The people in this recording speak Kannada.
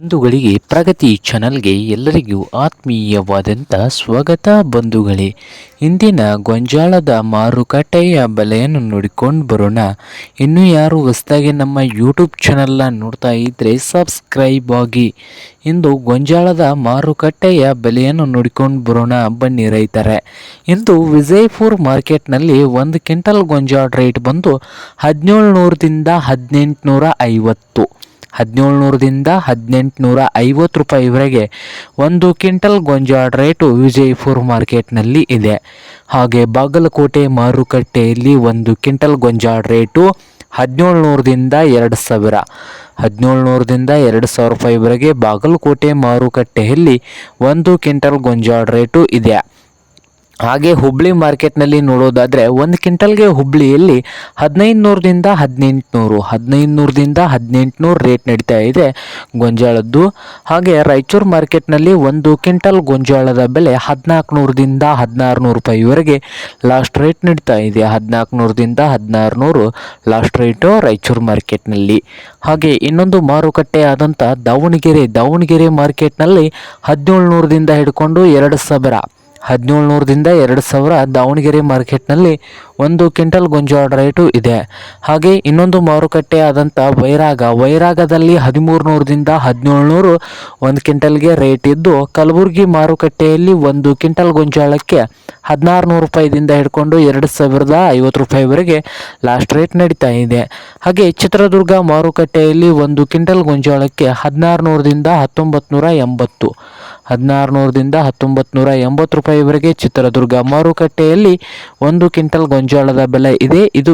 ಬಂಧುಗಳಿಗೆ ಪ್ರಗತಿ ಚಾನಲ್ಗೆ ಎಲ್ಲರಿಗೂ ಆತ್ಮೀಯವಾದಂಥ ಸ್ವಾಗತ ಬಂಧುಗಳೇ. ಇಂದಿನ ಗೊಂಜಾಳದ ಮಾರುಕಟ್ಟೆಯ ಬೆಲೆಯನ್ನು ನೋಡಿಕೊಂಡು ಬರೋಣ. ಇನ್ನು ಯಾರು ಹೊಸದಾಗಿ ನಮ್ಮ ಯೂಟ್ಯೂಬ್ ಚಾನಲ್ನ ನೋಡ್ತಾ ಇದ್ದರೆ ಸಬ್ಸ್ಕ್ರೈಬ್ ಆಗಿ. ಇಂದು ಗೊಂಜಾಳದ ಮಾರುಕಟ್ಟೆಯ ಬೆಲೆಯನ್ನು ನೋಡಿಕೊಂಡು ಬರೋಣ ಬನ್ನಿ ರೈತರೆ. ಇಂದು ವಿಜಯಪುರ ಮಾರ್ಕೆಟ್ನಲ್ಲಿ ಒಂದು ಕ್ವಿಂಟಲ್ ಗೊಂಜಾಳ ರೇಟ್ ಬಂದು ಹದಿನೇಳು ನೂರದಿಂದ ಹದಿನೆಂಟುನೂರ ಐವತ್ತು. ಹದಿನೇಳುನೂರದಿಂದ ಹದಿನೆಂಟುನೂರ ಐವತ್ತು ರೂಪಾಯಿವರೆಗೆ ಒಂದು ಕ್ವಿಂಟಲ್ ಗೊಂಜಾಳ ರೇಟು ವಿಜಯಪುರ ಮಾರ್ಕೆಟ್ನಲ್ಲಿ ಇದೆ. ಹಾಗೆ ಬಾಗಲಕೋಟೆ ಮಾರುಕಟ್ಟೆಯಲ್ಲಿ ಒಂದು ಕ್ವಿಂಟಲ್ ಗೊಂಜಾಳ ರೇಟು ಹದಿನೇಳುನೂರದಿಂದ ಎರಡು ಸಾವಿರ. ಹದಿನೇಳುನೂರದಿಂದ ಎರಡು ಸಾವಿರ ರೂಪಾಯಿವರೆಗೆ ಬಾಗಲಕೋಟೆ ಮಾರುಕಟ್ಟೆಯಲ್ಲಿ ಒಂದು ಕ್ವಿಂಟಲ್ ಗೊಂಜಾಳ ರೇಟು ಇದೆ. ಹಾಗೆ ಹುಬ್ಳಿ ಮಾರ್ಕೆಟ್ನಲ್ಲಿ ನೋಡೋದಾದರೆ ಒಂದು ಕ್ವಿಂಟಲ್ಗೆ ಹುಬ್ಳಿಯಲ್ಲಿ ಹದಿನೈದು ನೂರದಿಂದ ಹದಿನೆಂಟುನೂರು ಹದಿನೈದು ನೂರದಿಂದ ಹದಿನೆಂಟುನೂರು ರೇಟ್ ನಡೀತಾ ಇದೆ ಗೊಂಜಾಳದ್ದು. ಹಾಗೆ ರಾಯಚೂರು ಮಾರ್ಕೆಟ್ನಲ್ಲಿ ಒಂದು ಕ್ವಿಂಟಲ್ ಗೊಂಜಾಳದ ಬೆಲೆ ಹದಿನಾಲ್ಕು ನೂರದಿಂದ ಹದಿನಾರು ನೂರು ರೂಪಾಯಿವರೆಗೆ ಲಾಸ್ಟ್ ರೇಟ್ ನಡೀತಾ ಇದೆ. ಹದಿನಾಲ್ಕು ನೂರದಿಂದ ಹದಿನಾರು ನೂರು ಲಾಸ್ಟ್ ರೇಟು ರಾಯಚೂರು ಮಾರ್ಕೆಟ್ನಲ್ಲಿ. ಹಾಗೆ ಇನ್ನೊಂದು ಮಾರುಕಟ್ಟೆ ಆದಂಥ ದಾವಣಗೆರೆ. ದಾವಣಗೆರೆ ಮಾರ್ಕೆಟ್ನಲ್ಲಿ ಹದಿನೇಳು ನೂರದಿಂದ ಹಿಡ್ಕೊಂಡು ಎರಡು ಸಾವಿರ. ಹದಿನೇಳುನೂರದಿಂದ ಎರಡು ಸಾವಿರ ದಾವಣಗೆರೆ ಮಾರ್ಕೆಟ್ನಲ್ಲಿ ಒಂದು ಕ್ವಿಂಟಲ್ ಗೊಂಜಾಳ ರೇಟು ಇದೆ. ಹಾಗೆ ಇನ್ನೊಂದು ಮಾರುಕಟ್ಟೆ ಆದಂಥ ವೈರಾಗ, ವೈರಾಗದಲ್ಲಿ ಹದಿಮೂರು ನೂರದಿಂದ ಹದಿನೇಳು ನೂರು ಒಂದು ಕ್ವಿಂಟಲ್ಗೆ ರೇಟ್ ಇದ್ದು, ಕಲಬುರಗಿ ಮಾರುಕಟ್ಟೆಯಲ್ಲಿ ಒಂದು ಕ್ವಿಂಟಲ್ ಗೊಂಜಾಳಕ್ಕೆ ಹದಿನಾರು ನೂರು ರೂಪಾಯಿದಿಂದ ಹಿಡ್ಕೊಂಡು ಎರಡು ಸಾವಿರದ ಐವತ್ತು ರೂಪಾಯಿವರೆಗೆ ಲಾಸ್ಟ್ ರೇಟ್ ನಡೀತಾ ಇದೆ. ಹಾಗೆ ಚಿತ್ರದುರ್ಗ ಮಾರುಕಟ್ಟೆಯಲ್ಲಿ ಒಂದು ಕ್ವಿಂಟಲ್ ಗೊಂಜಾಳಕ್ಕೆ ಹದಿನಾರು ನೂರದಿಂದ ಹತ್ತೊಂಬತ್ತು ಎಂಬತ್ತು. ಹದಿನಾರು ನೂರದಿಂದ ಹತ್ತೊಂಬತ್ತು ನೂರ ಎಂಬತ್ತು ರೂಪಾಯಿವರೆಗೆ ಚಿತ್ರದುರ್ಗ ಮಾರುಕಟ್ಟೆಯಲ್ಲಿ ಒಂದು ಕ್ವಿಂಟಲ್ ಗೊಂಜಾಳದ ಬೆಲೆ ಇದೆ. ಇದು